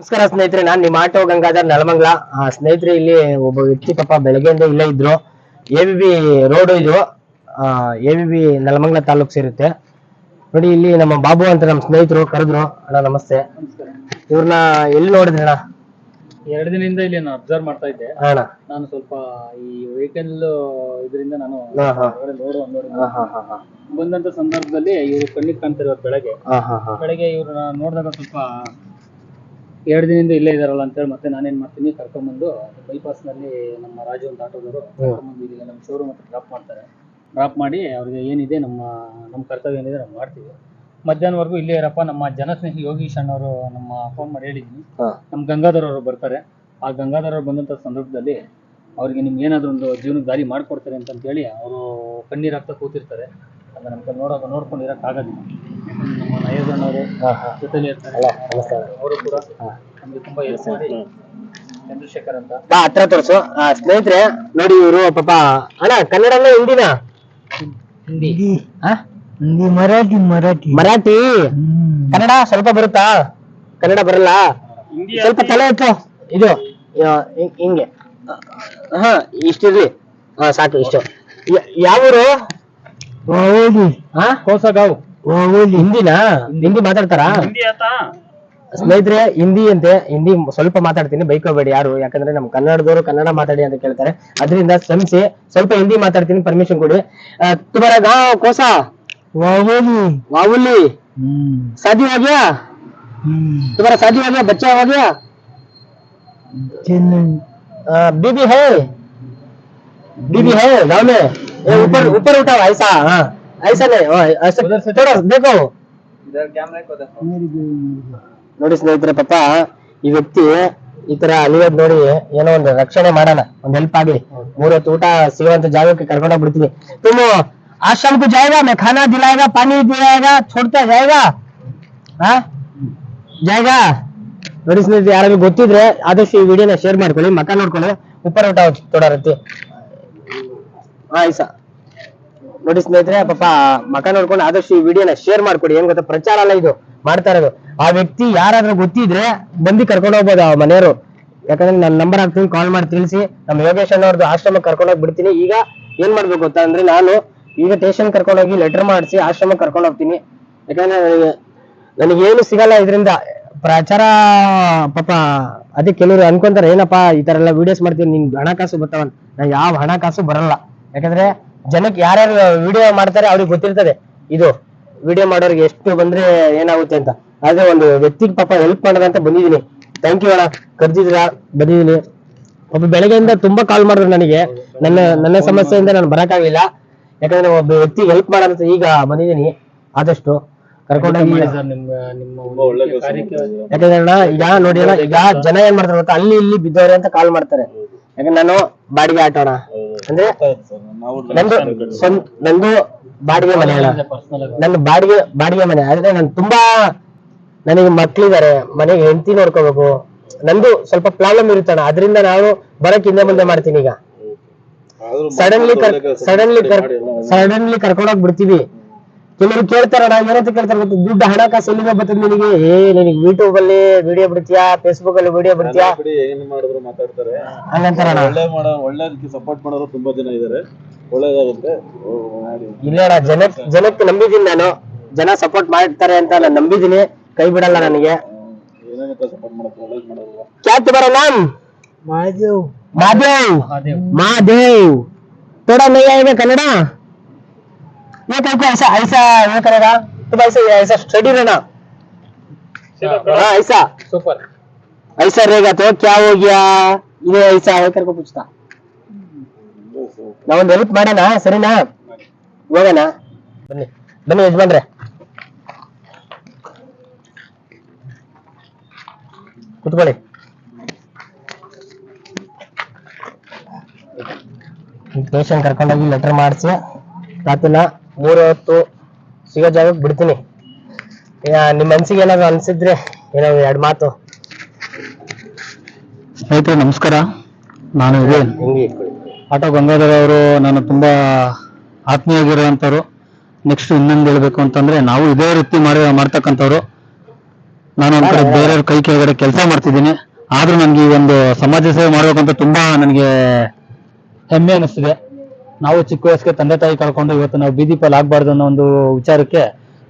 ನಮಸ್ಕಾರ ಸ್ನೇಹಿತರೆ ನಾನು ನಿಮ್ಮ ಆಟೋ ಗಂಗಾಧರ್ ನಲಮಂಗ್ಲ. ಆ, ಸ್ನೇಹಿತರೆ ಇಲ್ಲಿ ಒಬ್ಬ ವ್ಯಕ್ತಿ ಪಾಪ ಬೆಳಗ್ಗೆಯಿಂದ ಇಲ್ಲೇ ಇದ್ರು. ಎ ಬಿ ಬಿ ರೋಡ್ ಇದು. A B B Nelamangala taluk ಸೇರುತ್ತೆ. ನೋಡಿ ಇಲ್ಲಿ ನಮ್ಮ ಬಾಬು ಅಂತ ನಮ್ಮ ಸ್ನೇಹಿತರು ಕರೆದ್ರು. ಅಣ್ಣ ನಮಸ್ತೆ. ಇವ್ರನ್ನ ಎಲ್ಲಿ ನೋಡಿದ್ರಿ ಅಣ್ಣ? ಎರಡು ದಿನದಿಂದ ಇಲ್ಲಿ ನಾನು ಅಬ್ಸರ್ವ್ ಮಾಡ್ತಾ ಇದ್ದೆ. ಅಣ್ಣ. ನಾನು ಸ್ವಲ್ಪ ಈ ವೆಹಿಕಲ್ ಇದರಿಂದ ನಾನು ನೋಡು ಬಂದಂತ ಸಂದರ್ಭದಲ್ಲಿ ಇವರು ಕಣ್ಣಿಗೆ ಕಾಣ್ತಿರೋದು ಬೆಳಗ್ಗೆ. ಬೆಳಗ್ಗೆ ಇವ್ರನ್ನ ನೋಡಿದಾಗ ಸ್ವಲ್ಪ ಎರಡು ದಿನದಿಂದ ಇಲ್ಲೇ ಇದಾರಲ್ಲ ಅಂತೇಳಿ ಮತ್ತೆ ನಾನೇನ್ ಮಾಡ್ತೀನಿ ಕರ್ಕೊಂಡ್ಬಂದು ಬೈಪಾಸ್ನಲ್ಲಿ ನಮ್ಮ ರಾಜು ಅಂತ ಆಟೋದವರು ಕರ್ಕೊಂಬಂದು ನಮ್ಮ ಶೋರೂಮ್ ಹತ್ರ ಡ್ರಾಪ್ ಮಾಡ್ತಾರೆ. ಡ್ರಾಪ್ ಮಾಡಿ ಅವ್ರಿಗೆ ಏನಿದೆ ನಮ್ಮ ನಮ್ಮ ಕರ್ತವ್ಯ ಏನಿದೆ ನಾವು ಮಾಡ್ತೀವಿ. ಮಧ್ಯಾಹ್ನವರೆಗೂ ಇಲ್ಲೇ ಇರಪ್ಪ ನಮ್ಮ ಜನಸ್ನೇಹಿ ಯೋಗೀಶ್ ಅನ್ನೋರು ನಮ್ಮ ಫೋನ್ ಮಾಡಿ ಹೇಳಿದ್ದೀನಿ ಹಾ. ನಮ್ಮ ಗಂಗಾಧರ್ ಅವರು ಬರ್ತಾರೆ. ಆ ಗಂಗಾಧರ್ ಅವರು ಬಂದಂಥ ಸಂದರ್ಭದಲ್ಲಿ ಅವ್ರಿಗೆ ನಿಮ್ಗೆ ಏನಾದರೂ ಒಂದು ಜೀವನಕ್ಕೆ ದಾರಿ ಮಾಡ್ಕೊಡ್ತಾರೆ ಅಂತಂತೇಳಿ ಅವರು ಕಣ್ಣೀರಾಗ್ತಾ ಕೂತಿರ್ತಾರೆ. ಅದನ್ನ ನಮ್ಗೆ ನೋಡೋದು ನೋಡ್ಕೊಂಡು ಇರೋಕ್ಕಾಗೋದಿಲ್ಲ ಯಾಕಂದ್ರೆ ನಮ್ಮ ಹಾ ಜೊತೆಲಿ ಇರ್ತಾರೆ. ನಮಸ್ಕಾರ. ಅವರು ಕೂಡ ನಮ್ಗೆ ತುಂಬಾ ಹೆಲ್ಪ್ ಮಾಡಿ ಚಂದ್ರಶೇಖರ್ ಅಂತ. ಬಾ ಹತ್ರ ತೋರ್ಸು. ಸ್ನೇಹಿತರೆ ನೋಡಿ ಇವರು ಪಾಪ. ಅಣ್ಣ ಕನ್ನಡನೇ ಹಿಂದಿನ? ಹಿಂದಿ. ಹಿಂದಿ. ಮರಾಠಿ ಮರಾಠಿ. ಮರಾಠಿ? ಕನ್ನಡ ಸ್ವಲ್ಪ ಬರುತ್ತಾ? ಕನ್ನಡ ಬರಲ್ಲ? ಸ್ವಲ್ಪ ತಲೆ ಇತ್ತು ಇದು ಹಿಂಗೆ. ಹಾ ಇಷ್ಟಿರ್ಲಿ. ಹಾ ಸಾಕು ಇಷ್ಟು. ಯ- ಯಾವೂರು ಹಾ ಕೋಸಗಾವ್ ಹಿಂದಿನಾ ಹಿಂದಿ ಮಾತಾಡ್ತಾರಾ ಹಿಂದಿ ಆತಾ ಸ್ನೇಹಿತರೆ ಹಿಂದಿ ಅಂತೆ ಹಿಂದಿ ಸ್ವಲ್ಪ ಮಾತಾಡ್ತೀನಿ ಬೈಕೋಬೇಡಿ ಯಾರು ಯಾಕಂದ್ರೆ ನಮ್ ಕನ್ನಡದವರು ಕನ್ನಡ ಮಾತಾಡಿ ಅಂತ ಕೇಳ್ತಾರೆ ಅದರಿಂದ ಶ್ರಮಿಸಿ ಸ್ವಲ್ಪ ಹಿಂದಿ ಮಾತಾಡ್ತೀನಿ ಪರ್ಮಿಷನ್ ಕೊಡಿ ಆ, ತುಮಾರ ಗಾಂವ್ ಕೋಸಾ वावुली वावुली शादी हो गया तुम्हारा शादी हो गया बच्चा हो गया आ, बीबी है बीबी है गाँव में ये ऊपर ऊपर उठाओ ऐसा हाँ ऐसा नहीं हाँ, ऐसा उधर से थोड़ा देखो इधर कैमरा को देखो ನೋಡಿ ಸ್ನೇಹಿತರೆ ಪಾಪ ಈ ವ್ಯಕ್ತಿ ಈ ತರ ಅಲಿಯೋದ್ ನೋಡಿ ಏನೋ ಒಂದು ರಕ್ಷಣೆ ಮಾಡೋಣ ಒಂದ್ ಹೆಲ್ಪ್ ಆಗ್ಲಿ ಮೂರೊತ್ತು ಊಟ ಸಿಗುವಂತ ಜಾಗಕ್ಕೆ ಕರ್ಕೊಂಡೋಗ್ ಬಿಡ್ತೀನಿ ತುಮ್ ಆಶ್ರಮ को जाएगा मैं खाना दिलाएगा पानी दिलाएगा छोड़ता जाएगा ಹಾ ಜಾಯ್ಗಾ ನೋಡಿ ಸ್ನೇಹಿತರೆ ಯಾರಾದ್ರೂ ಗೊತ್ತಿದ್ರೆ ಆದಷ್ಟು ಈ ವಿಡಿಯೋನ ಶೇರ್ ಮಾಡ್ಕೊಳ್ಳಿ ಮಕ್ಕ ನೋಡ್ಕೊಳ್ಳಿ ಉಪ್ಪರ್ ಊಟ ತೊಡರತ್ತಿ ಆಯ್ಸಾ ನೋಡಿ ಸ್ನೇಹಿತರೆ, ಪಾಪ ಮಕ ನೋಡ್ಕೊಂಡು ಆದಷ್ಟು ಈ ವಿಡಿಯೋನ ಶೇರ್ ಮಾಡ್ಕೊಡಿ. ಏನ್ ಗೊತ್ತಾ? ಪ್ರಚಾರ ಅಲ್ಲ ಇದು. ಮಾಡ್ತಾ ಇರೋದು. ಆ ವ್ಯಕ್ತಿ ಯಾರಾದ್ರೂ ಗೊತ್ತಿದ್ರೆ ಬಂದಿ ಕರ್ಕೊಂಡು ಹೋಗ್ಬೋದು ಆ ಮನೆಯವರು. ಯಾಕಂದ್ರೆ ನನ್ನ ನಂಬರ್ ಹಾಕ್ತೀನಿ ಕಾಲ್ ಮಾಡಿ ತಿಳಿಸಿ. ನಮ್ಮ ಯೋಗೇಶ್ ಅನ್ನೋರ್ದು ಆಶ್ರಮಕ್ಕೆ ಕರ್ಕೊಂಡು ಹೋಗಿ ಬಿಡ್ತೀನಿ. ಈಗ ಏನ್ ಮಾಡ್ಬೇಕು ಗೊತ್ತಾ? ಅಂದ್ರೆ ನಾನು ಈಗ ಸ್ಟೇಷನ್ ಕರ್ಕೊಂಡು ಹೋಗಿ ಲೆಟರ್ ಮಾಡಿಸಿ ಆಶ್ರಮಕ್ಕೆ ಕರ್ಕೊಂಡು ಹೋಗ್ತೀನಿ. ಯಾಕಂದ್ರೆ ನನಗೆ ಏನು ಸಿಗಲ್ಲ ಇದರಿಂದ. ಪ್ರಚಾರ, ಪಾಪ ಅದೇ ಕೆಲವರು ಅನ್ಕೊಂತಾರೆ, ಏನಪ್ಪಾ ಈ ತರ ಎಲ್ಲ ವಿಡಿಯೋಸ್ ಮಾಡ್ತೀನಿ ನಿನ್ ಹಣಕಾಸು ಬರ್ತಾವ ಯಾವ ಹಣಕಾಸು ಬರಲ್ಲ. ಯಾಕಂದ್ರೆ ಜನಕ್ಕೆ ಯಾರ್ಯಾರು ವಿಡಿಯೋ ಮಾಡ್ತಾರೆ ಅವ್ರಿಗೆ ಗೊತ್ತಿರ್ತದೆ. ಇದು ವಿಡಿಯೋ ಮಾಡೋರಿಗೆ ಎಷ್ಟು ಬಂದ್ರೆ ಏನಾಗುತ್ತೆ ಅಂತ. ಆದ್ರೆ ಒಂದು ವ್ಯಕ್ತಿಗೆ ಪಾಪ ಹೆಲ್ಪ್ ಮಾಡ್ದಂತ ಬಂದಿದೀನಿ ಥ್ಯಾಂಕ್ ಯು ಅಣ್ಣ. ಕರ್ದಿದ್ರ ಬಂದಿದ್ದೀನಿ. ಒಬ್ಬ ಬೆಳಗ್ಗೆಯಿಂದ ತುಂಬಾ ಕಾಲ್ ಮಾಡಿದ್ರು ನನಗೆ. ನನ್ನ ನನ್ನ ಸಮಸ್ಯೆಯಿಂದ ನಾನು ಬರಕ್ಕಾಗ್ಲಿಲ್ಲ. ಯಾಕಂದ್ರೆ ಒಬ್ಬ ವ್ಯಕ್ತಿಗೆ ಹೆಲ್ಪ್ ಮಾಡೋದಂತ ಈಗ ಬಂದಿದೀನಿ ಆದಷ್ಟು ಕರ್ಕೊಂಡೋಗಿ ಸರ್ ನಿಮ್ಮ ನಿಮ್ಮ ಒಂದು ಮುಖ್ಯ ಯಾಕಂದ್ರೆ ಅಣ್ಣ ಈಗ ನೋಡಿ ಅಣ್ಣ ಈಗ ಜನ ಏನ್ ಮಾಡ್ತಾರೆ ಗೊತ್ತಾ? ಅಲ್ಲಿ ಇಲ್ಲಿ ಬಿದ್ದವ್ರೆ ಅಂತ ಕಾಲ್ ಮಾಡ್ತಾರೆ. ಯಾಕಂದ್ರೆ ನಾನು ಬಾಡಿಗೆ ಆಟೋಣ ಅಣ್ಣ. ಅಂದ್ರೆ ನಂದು ಸ್ವಂತ ನಂದು ಬಾಡಿಗೆ ಮನೆ ಅಲ್ಲ. ನಂದು ಬಾಡಿಗೆ ಬಾಡಿಗೆ ಮನೆ. ಆದ್ರೆ ನಾನು ತುಂಬಾ ನನಗೆ ಮಕ್ಳಿದಾರೆ. ಮನೆಗೆ ಹೆಂಡತಿ ನೋಡ್ಕೋಬೇಕು. ನಂದು ಸ್ವಲ್ಪ ಪ್ರಾಬ್ಲಮ್ ಇರುತ್ತಣ್ಣ ಅದರಿಂದ ನಾನು ಬರಕ್ ಹಿಂದೆ ಮುಂದೆ ಮಾಡ್ತೀನಿ ಈಗ. ಸಡನ್ಲಿ ಸಡನ್ಲಿ ಸಡನ್ಲಿ ಕರ್ಕೊಂಡೋಗ್ ಬಿಡ್ತೀವಿ. ಕೆಲವರು ಕೇಳ್ತಾರಣ್ಣ ಏನಂತ ಕೇಳ್ತಾರ ಗೊತ್ತು? ದುಡ್ಡು ಹಣಕಾಸು ಎಲ್ಲಿಂದ ಬರ್ತದೆ ನಿನಗೆ? ಏ ನಿನಗೆ ಯೂಟ್ಯೂಬ್ ಅಲ್ಲಿ ವಿಡಿಯೋ ಬಿಡ್ತೀಯಾ? ಫೇಸ್ಬುಕ್ ಅಲ್ಲಿ ವಿಡಿಯೋ ಬಿಡ್ತೀಯಾ? ಬಿಡಿ ಏನ್ ಮಾಡಿದ್ರು ಮಾತಾಡ್ತಾರೆ. ಒಳ್ಳೆ ಮಾಡೋ ಒಳ್ಳೆದಕ್ಕೆ ಸಪೋರ್ಟ್ ಮಾಡೋರು ತುಂಬಾ ಜನ ಇದಾರೆ. ಒಳ್ಳೇದಾಗುತ್ತೆ ಓ, ಮಾಡಿ ಇಲ್ಲ ಅಣ್ಣ ಜನಕ್ ಜನಕ್ಕೆ ನಂಬಿದೀನಿ ನಾನು ಜನ ಸಪೋರ್ಟ್ ಮಾಡ್ತಾರೆ ಅಂತ ನಾನು ನಂಬಿದೀನಿ ಕೈ ಬಿಡಲ್ಲ ನನಗೆ ಏನೇನಕ್ಕೆ ಸಪೋರ್ಟ್ ಮಾಡೋದು ಒಳ್ಳೇದ್ ಮಾಡೋದು क्या तुम्हारा नाम महादेव महादेव ಮಹಾದೇವ್ महादेव थोड़ा नहीं आएगा कन्नड़ा ये कैसे ऐसा ऐसा ये करेगा तुम ऐसे ऐसा स्टडी रहना हाँ ऐसा ಸೂಪರ್ ऐसा रहेगा तो क्या हो गया ये ऐसा है करके पूछता ನಾವೊಂದು ಹೆಲ್ಪ್ ಮಾಡೋಣ ಸರಿನಾ? ಹೋಗೋಣ. ಬನ್ನಿ ಬನ್ನಿ ಯಜಮಾನ್ರೆ. ಕುತ್ಕೊಳ್ಳಿ. ಪೇಷಂಟ್ ಕರ್ಕೊಂಡೋಗಿ ಲೆಟರ್ ಮಾಡಿಸಿ. ರಾತ್ರಿನ ಮೂರು ಹೊತ್ತು ಸಿಗೋ ಜಾಗಕ್ಕೆ ಬಿಡ್ತೀನಿ. ನಿಮ್ಮ ಮನ್ಸಿಗೆ ಏನಾದ್ರು ಅನ್ಸಿದ್ರೆ ಏನಾದ್ರು ಎರಡು ಮಾತು. ಸ್ನೇಹಿತರೆ ನಮಸ್ಕಾರ. ನಾನು ಹಿಂಗೆ ಇಟ್ಕೊಳ್ಳಿ. ಆಟೋ ಗಂಗಾಧರ ಅವರು ನಾನು ತುಂಬಾ ಆತ್ಮೀಯವಾಗಿರುವಂತವ್ರು ನೆಕ್ಸ್ಟ್ ಇನ್ನೊಂದು ಹೇಳ್ಬೇಕು ಅಂತಂದ್ರೆ ನಾವು ಇದೇ ವೃತ್ತಿ ಮಾಡಿ ಮಾಡ್ತಕ್ಕಂಥವ್ರು. ನಾನು ಒಂದ್ ಕಡೆ ಬೇರೆಯವ್ರ ಕೈ ಕೆಳಗಡೆ ಕೆಲಸ ಮಾಡ್ತಿದ್ದೀನಿ. ಆದ್ರೂ ನನ್ಗೆ ಈ ಒಂದು ಸಮಾಜ ಸೇವೆ ಮಾಡ್ಬೇಕಂತ ತುಂಬಾ ನನಗೆ ಹೆಮ್ಮೆ ಅನಿಸ್ತಿದೆ. ನಾವು ಚಿಕ್ಕ ವಯಸ್ಸಿಗೆ ತಂದೆ ತಾಯಿ ಕಳ್ಕೊಂಡು ಇವತ್ತು ನಾವು ಬೀದಿ ಪಾಲ್ ಆಗ್ಬಾರ್ದು ಅನ್ನೋ ಒಂದು ವಿಚಾರಕ್ಕೆ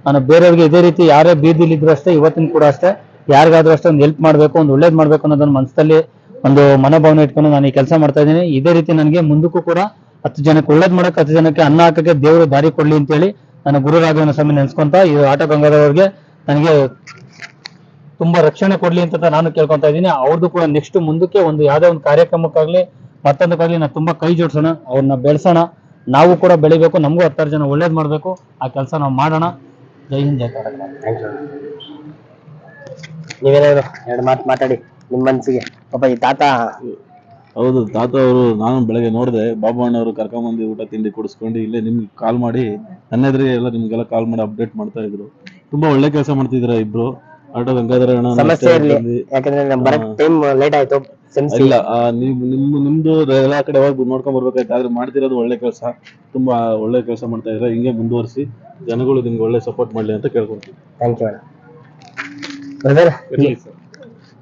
ನಾನು ಬೇರೆಯವ್ರಿಗೆ ಇದೇ ರೀತಿ ಯಾರೇ ಬೀದಿಲಿದ್ರು ಅಷ್ಟೇ, ಇವತ್ತಿನ ಕೂಡ ಅಷ್ಟೇ, ಯಾರಿಗಾದ್ರೂ ಅಷ್ಟೇ ಒಂದು ಹೆಲ್ಪ್ ಮಾಡ್ಬೇಕು, ಒಂದು ಒಳ್ಳೇದ್ ಮಾಡ್ಬೇಕು ಅನ್ನೋದನ್ನ ಮನಸ್ಸಲ್ಲಿ ಒಂದು ಮನೋಭಾವನೆ ಇಟ್ಕೊಂಡು ನಾನು ಈ ಕೆಲಸ ಮಾಡ್ತಾ ಇದ್ದೀನಿ. ಇದೇ ರೀತಿ ನನಗೆ ಮುಂದಕ್ಕೂ ಕೂಡ ಹತ್ತು ಜನಕ್ಕೆ ಒಳ್ಳೇದ್ ಮಾಡಕ್ಕೆ ಹತ್ತು ಜನಕ್ಕೆ ಅನ್ನ ಹಾಕಕ್ಕೆ ದೇವರು ದಾರಿ ಕೊಡ್ಲಿ ಅಂತ ಹೇಳಿ ನಾನು ಗುರು ರಾಘವೇಂದ್ರ ಸ್ವಾಮಿ ನೆನ್ಸ್ಕೊಂತ ಈ ಆಟ ಗಂಗಾಧರವ್ರಿಗೆ ನನಗೆ ತುಂಬಾ ರಕ್ಷಣೆ ಕೊಡ್ಲಿ ಅಂತ ನಾನು ಕೇಳ್ಕೊಂತ ಇದ್ದೀನಿ. ಅವ್ರದ್ದು ಕೂಡ ನೆಕ್ಸ್ಟ್ ಮುಂದಕ್ಕೆ ಒಂದು ಯಾವ್ದೋ ಒಂದು ಕಾರ್ಯಕ್ರಮಕ್ಕಾಗ್ಲಿ ಮತ್ತೊಂದಕ್ಕಾಗ್ಲಿ ನಾವು ತುಂಬಾ ಕೈ ಜೋಡಿಸೋಣ ಅವ್ರನ್ನ ಬೆಳೆಸೋಣ. ನಾವು ಕೂಡ ಬೆಳಿಬೇಕು, ನಮಗೂ ಹತ್ತಾರು ಜನ ಒಳ್ಳೇದ್ ಮಾಡ್ಬೇಕು. ಆ ಕೆಲಸ ನಾವು ಮಾಡೋಣ. ಜೈ ಹಿಂದ್, ಜೈ ಕಾರ್ಯಕ್ರಮ ನೀವೇನಾದ್ರು ಎರಡು ಮಾತು ಮಾತಾಡಿ. ನಿಮ್ಮ ಮನ್ಸಿಗೆ. ಪಾಪ ಈ ತಾತ. ಹೌದು ತಾತ ಅವರು ನಾನು ಬೆಳಗ್ಗೆ ನೋಡಿದೆ ಬಾಬು ಅಣ್ಣವರು ಕರ್ಕೊಂಬಂದು ಊಟ ತಿಂಡಿ ಕೊಡಿಸ್ಕೊಂಡು ಇಲ್ಲೇ ನಿಮ್ಗೆ ಕಾಲ್ ಮಾಡಿ ನನ್ನ ಎದುರಿಗೆ ಎಲ್ಲ ನಿಮ್ಗೆಲ್ಲ ಕಾಲ್ ಮಾಡಿ ಅಪ್ಡೇಟ್ ಮಾಡ್ತಾ ಇದ್ರು. ತುಂಬಾ ಒಳ್ಳೆ ಕೆಲಸ ಮಾಡ್ತಿದ್ರ ಇಬ್ರು? ಆಟೋ ಗಂಗಾಧರ ಅಣ್ಣ ಸಮಸ್ಯೆ ಇರ್ಲಿ. ಯಾಕಂದ್ರೆ ನಮ್ ಬರಕ್ ಟೈಮ್ ಲೇಟ್ ಆಯ್ತು. ಇಲ್ಲ. ಆ, ನಿಮ್ಮ ನಿಮ್ ನಿಮ್ದು ಎಲ್ಲಾ ಕಡೆ ಹೋಗಿ ನೋಡ್ಕೊಂಡ್ ಬರ್ಬೇಕಾಯ್ತು. ಆದ್ರೆ ಮಾಡ್ತಿರೋದು ಒಳ್ಳೆ ಕೆಲಸ. ತುಂಬಾ ಒಳ್ಳೆ ಕೆಲಸ ಮಾಡ್ತಾ ಇದ್ರೆ ಹಿಂಗೆ ಮುಂದುವರಿಸಿ ಜನಗಳು ನಿಮ್ಗೆ ಒಳ್ಳೆ ಸಪೋರ್ಟ್ ಮಾಡ್ಲಿ ಅಂತ ಕೇಳ್ಕೊಂತೀನಿ ಥ್ಯಾಂಕ್ ಯು ಬ್ರದರ್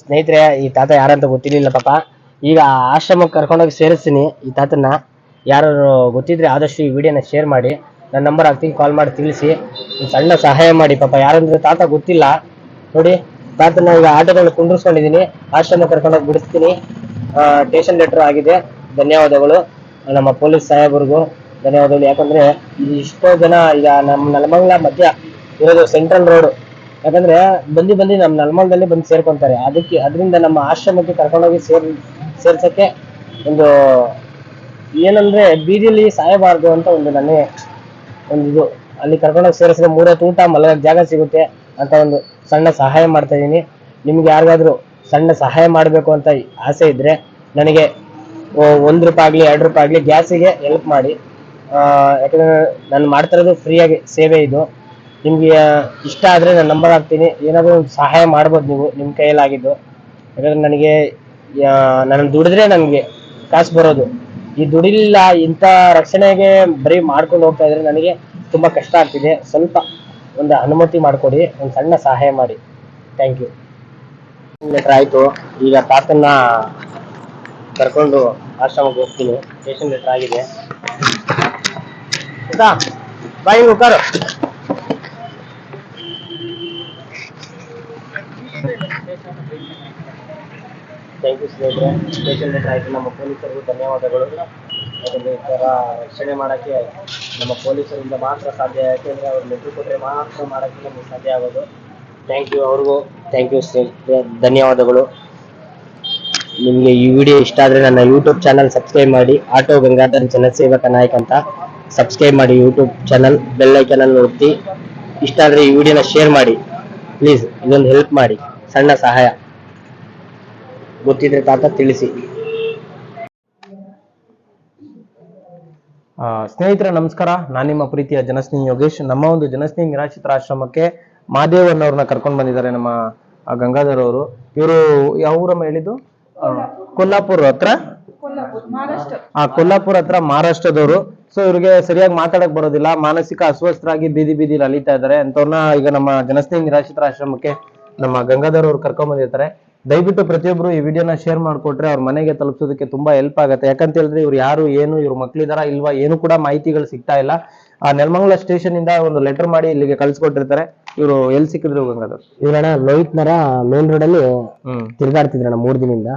ಸ್ನೇಹಿತರೆ, ಈ ತಾತ ಯಾರಂತ ಗೊತ್ತಿರ್ಲಿಲ್ಲ ಪಾಪ. ಈಗ ಆಶ್ರಮಕ್ಕೆ ಕರ್ಕೊಂಡೋಗಿ ಸೇರಿಸ್ತೀನಿ ಈ ತಾತನ್ನ. ಯಾರು ಗೊತ್ತಿದ್ರೆ ಆದಷ್ಟು ಈ ವಿಡಿಯೋನ ಶೇರ್ ಮಾಡಿ. ನನ್ನ ನಂಬರ್ ಹಾಕ್ತೀನಿ ಕಾಲ್ ಮಾಡಿ, ತಿಳಿಸಿ. ಸಣ್ಣ ಸಹಾಯ ಮಾಡಿ ಪಾಪ. ಯಾರಂದ್ರೆ ತಾತ ಗೊತ್ತಿಲ್ಲ. ನೋಡಿ ತಾತನ ಈಗ ಆಟೋದಲ್ಲಿ ಕುಂಡ್ರಿಸ್ಕೊಂಡಿದ್ದೀನಿ. ಆಶ್ರಮ ಕರ್ಕೊಂಡೋಗಿ ಬಿಡಿಸ್ತೀನಿ. ಸ್ಟೇಷನ್ ಲೆಟರ್ ಆಗಿದೆ. ಧನ್ಯವಾದಗಳು. ನಮ್ಮ ಪೊಲೀಸ್ ಸಾಹೇಬರಿಗೂ ಧನ್ಯವಾದಗಳು. ಯಾಕಂದ್ರೆ ಇಷ್ಟೋ ಜನ ಈಗ ನಮ್ಮ ನೆಲಮಂಗಲ ಮಧ್ಯ ಇರೋದು ಸೆಂಟ್ರಲ್ ರೋಡ್ ಯಾಕಂದ್ರೆ ಬಂದು ಬಂದು ನಮ್ಮ ನಲ್ಮಲ್ದಲ್ಲಿ ಬಂದು ಸೇರ್ಕೊಂತಾರೆ. ಅದಕ್ಕೆ ಅದರಿಂದ ನಮ್ಮ ಆಶ್ರಮಕ್ಕೆ ಕರ್ಕೊಂಡೋಗಿ ಸೇರ್, ಸೇರ್ಸಕ್ಕೆ ಒಂದು ಏನಂದ್ರೆ ಬೀದಿಲಿ ಸಾಯಬಾರ್ದು ಅಂತ ಒಂದು ನನಗೆ ಒಂದು ಇದು. ಅಲ್ಲಿ ಕರ್ಕೊಂಡೋಗಿ ಸೇರಿಸಿದ್ರೆ ಮೂರೇ ಊಟ ಮಲಗ ಜಾಗ ಸಿಗುತ್ತೆ ಅಂತ ಒಂದು ಸಣ್ಣ ಸಹಾಯ ಮಾಡ್ತಾ ಇದ್ದೀನಿ. ನಿಮ್ಗೆ ಯಾರಿಗಾದ್ರೂ ಸಣ್ಣ ಸಹಾಯ ಮಾಡಬೇಕು ಅಂತ ಆಸೆ ಇದ್ರೆ ನನಗೆ ಒಂದು ರೂಪಾಯಿ ಆಗಲಿ ಎರಡು ರೂಪಾಯಿ ಆಗಲಿ ಗ್ಯಾಸಿಗೆ ಹೆಲ್ಪ್ ಮಾಡಿ. ಯಾಕಂದರೆ ನಾನು ಮಾಡ್ತಿರೋದು ಫ್ರೀಯಾಗಿ ಸೇವೆ ಇದು. ನಿಮಗೆ ಇಷ್ಟ ಆದ್ರೆ ನಾನು ನಂಬರ್ ಹಾಕ್ತೀನಿ. ಏನಾದರೂ ಒಂದು ಸಹಾಯ ಮಾಡ್ಬೋದು ನೀವು ನಿಮ್ಮ ಕೈಯಲ್ಲಾಗಿದ್ದು ಯಾಕಂದ್ರೆ ನನಗೆ ನಾನು ದುಡಿದ್ರೆ ನನಗೆ ಕಾಸು ಬರೋದು. ಈ ದುಡಿಲಿಲ್ಲ, ಇಂಥ ರಕ್ಷಣೆಗೆ ಬರೀ ಮಾಡ್ಕೊಂಡು ಹೋಗ್ತಾ ಇದ್ರೆ ನನಗೆ ತುಂಬಾ ಕಷ್ಟ ಆಗ್ತಿದೆ. ಸ್ವಲ್ಪ ಒಂದು ಅನುಮತಿ ಮಾಡಿಕೊಡಿ, ಒಂದು ಸಣ್ಣ ಸಹಾಯ ಮಾಡಿ. ಥ್ಯಾಂಕ್ ಯು ಲೆಟರ್ ಆಯ್ತು. ಈಗ ತಾತನ್ನ ಕರ್ಕೊಂಡು ಆಶ್ರಮಕ್ಕೆ ಹೋಗ್ತೀನಿ. ಸ್ಟೇಷನ್ ಲೆಟರ್ ಆಗಿದೆ. ಆಯ್ತಾ? ಬಾಯಿ ಉಕ್ಕಾರು. ಥ್ಯಾಂಕ್ ಯು ಸ್ನೇಹಿತರೆ. ಸ್ಟೇಷನ್ ಲೆಟರ್ ಆಯ್ತು. ನಮ್ಮ ಪೊಲೀಸರಿಗೂ ಧನ್ಯವಾದಗಳು. ಅದನ್ನು ಈ ಥರ ರಕ್ಷಣೆ ಮಾಡೋಕ್ಕೆ ನಮ್ಮ ಪೊಲೀಸರಿಂದ ಮಾತ್ರ ಸಾಧ್ಯ ಯಾಕೆಂದರೆ ಅವ್ರು ಲೆಟ್ರ್ ಕೊಟ್ಟರೆ ಮಾತ್ರ ಮಾಡೋಕ್ಕೆ ನಮಗೆ ಸಾಧ್ಯ ಆಗೋದು. ಥ್ಯಾಂಕ್ ಯು ಅವ್ರಿಗೂ. ಥ್ಯಾಂಕ್ ಯು ಸ್ನೇಹಿತರೆ ಧನ್ಯವಾದಗಳು. ನಿಮಗೆ ಈ ವಿಡಿಯೋ ಇಷ್ಟ ಆದರೆ ನನ್ನ ಯೂಟ್ಯೂಬ್ ಚಾನಲ್ ಸಬ್ಸ್ಕ್ರೈಬ್ ಮಾಡಿ, ಆಟೋ ಗಂಗಾಧರ್ ಜನಸೇವಕ ನಾಯಕ್ ಅಂತ ಸಬ್ಸ್ಕ್ರೈಬ್ ಮಾಡಿ ಯೂಟ್ಯೂಬ್ ಚಾನಲ್ ಬೆಲ್ ಅನ್ನು ಒತ್ತಿ. ಇಷ್ಟ ಆದರೆ ಈ ವಿಡಿಯೋನ ಶೇರ್ ಮಾಡಿ. ಪ್ಲೀಸ್ ಇದೊಂದು ಹೆಲ್ಪ್ ಮಾಡಿ. ಸಣ್ಣ ಸಹಾಯ. ಗೊತ್ತಿದ್ರೆ ತಾತ ತಿಳಿಸಿ. ಸ್ನೇಹಿತರೆ, ನಮಸ್ಕಾರ. ನಾನು ನಿಮ್ಮ ಪ್ರೀತಿಯ ಜನಸ್ನೇಹಿ ಯೋಗೇಶ್. ನಮ್ಮ ಒಂದು ಜನಸ್ನೇಹಿ ನಿರಾಶ್ರಿತರ ಆಶ್ರಮಕ್ಕೆ ಮಾದೇವ್ ಕರ್ಕೊಂಡ್ ಕರ್ಕೊಂಡು ಬಂದಿದ್ದಾರೆ ನಮ್ಮ ಗಂಗಾಧರ್ ಅವರು. ಇವರು ಯಾವ ಊರಮ್ಮ ಹೇಳಿದ್ದು? ಕೊಲ್ಲಾಪುರ ಹತ್ರ? ಆ, ಕೊಲ್ಲಾಪುರ ಹತ್ರ ಮಹಾರಾಷ್ಟ್ರದವರು. ಸೊ ಇವ್ರಿಗೆ ಸರಿಯಾಗಿ ಮಾತಾಡಕ್ ಬರೋದಿಲ್ಲ. ಮಾನಸಿಕ ಅಸ್ವಸ್ಥರಾಗಿ ಬೀದಿ ಬೀದಿಲಿ ಅಲಿತಾ ಇದ್ದಾರೆ. ಅಂತವ್ರನ್ನ ಈಗ ನಮ್ಮ ಜನಸ್ನೇಹಿ ನಿರಾಶ್ರಿತರ ಆಶ್ರಮಕ್ಕೆ ನಮ್ಮ ಗಂಗಾಧರ್ ಅವರು ಕರ್ಕೊಂಡ್ ಬಂದಿರ್ತಾರೆ. ದಯವಿಟ್ಟು ಪ್ರತಿಯೊಬ್ರು ಈ ವಿಡಿಯೋನ ಶೇರ್ ಮಾಡ್ಕೊಟ್ರೆ ಅವ್ರ ಮನೆಗೆ ತಲುಪಿಸೋದಕ್ಕೆ ತುಂಬಾ ಹೆಲ್ಪ್ ಆಗುತ್ತೆ. ಯಾಕಂತ ಹೇಳಿದ್ರೆ ಇವ್ರು ಯಾರು, ಏನು, ಇವ್ರ ಮಕ್ಳಿದಾರ ಇಲ್ವಾ, ಏನು ಕೂಡ ಮಾಹಿತಿಗಳು ಸಿಗ್ತಾ ಇಲ್ಲ. ಆ ನೆಲಮಂಗಲ ಸ್ಟೇಷನ್ ಇಂದ ಒಂದು ಲೆಟರ್ ಮಾಡಿ ಇಲ್ಲಿಗೆ ಕಳ್ಸಿಕೊಟ್ಟಿರ್ತಾರೆ. ಇವರು ಎಲ್ಲಿ ಸಿಕ್ಕಿದ್ರು ಗಂಗಾಧರ್? ಇವ್ರಣ್ಣ ಲೋಹಿತ್ ನರ ಮೇನ್ ರೋಡ್ ಅಲ್ಲಿ ಹ್ಮ್. ತಿರ್ಗಾಡ್ತಿದ್ರಣ್ಣ ಮೂರ್ ದಿನದಿಂದ.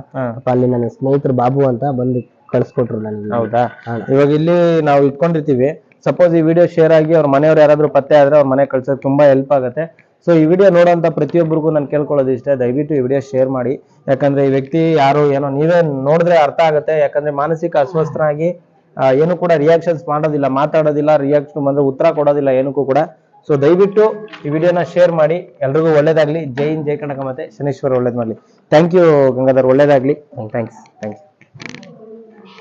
ಅಲ್ಲಿ ನನ್ನ ಸ್ನೇಹಿತರು ಬಾಬು ಅಂತ ಬಂದು ಕಳ್ಸಿಕೊಟ್ರು ನನಗೆ. ಹೌದಾ? ಇವಾಗ ಇಲ್ಲಿ ನಾವು ಇಟ್ಕೊಂಡಿರ್ತೀವಿ. ಸಪೋಸ್ ಈ ವಿಡಿಯೋ ಶೇರ್ ಆಗಿ ಅವ್ರ ಮನೆಯವ್ರು ಯಾರಾದ್ರೂ ಪತ್ತೆ ಆದ್ರೆ ಅವ್ರ ಮನೆ ಕಳ್ಸೋದು ತುಂಬಾ ಹೆಲ್ಪ್ ಆಗುತ್ತೆ. ಸೊ ಈ ವಿಡಿಯೋ ನೋಡೋಂಥ ಪ್ರತಿಯೊಬ್ಬರಿಗೂ ನಾನು ಕೇಳ್ಕೊಳ್ಳೋದು ಇಷ್ಟ. ದಯವಿಟ್ಟು ಈ ವಿಡಿಯೋ ಶೇರ್ ಮಾಡಿ. ಯಾಕಂದ್ರೆ ಈ ವ್ಯಕ್ತಿ ಯಾರು ಏನೋ ನೀವೇ ನೋಡಿದ್ರೆ ಅರ್ಥ ಆಗುತ್ತೆ. ಯಾಕಂದ್ರೆ ಮಾನಸಿಕ ಅಸ್ವಸ್ಥನಾಗಿ ಏನು ಕೂಡ ರಿಯಾಕ್ಷನ್ಸ್ ಮಾಡೋದಿಲ್ಲ, ಮಾತಾಡೋದಿಲ್ಲ ರಿಯಾಕ್ಷನ್ ಬಂದ್ರೆ ಉತ್ತರ ಕೊಡೋದಿಲ್ಲ ಏನಕ್ಕೂ ಕೂಡ. ಸೊ ದಯವಿಟ್ಟು ಈ ವಿಡಿಯೋನ ಶೇರ್ ಮಾಡಿ. ಎಲ್ರಿಗೂ ಒಳ್ಳೇದಾಗ್ಲಿ. ಜೈ ಹಿಂದ್, ಜೈ ಕನಕ ಮತ್ತೆ ಶನೇಶ್ವರ ಒಳ್ಳೇದ್ ಮಾಡ್ಲಿ. Thank you Gangadhar. ಒಳ್ಳೇದಾಗ್ಲಿ. Thanks thanks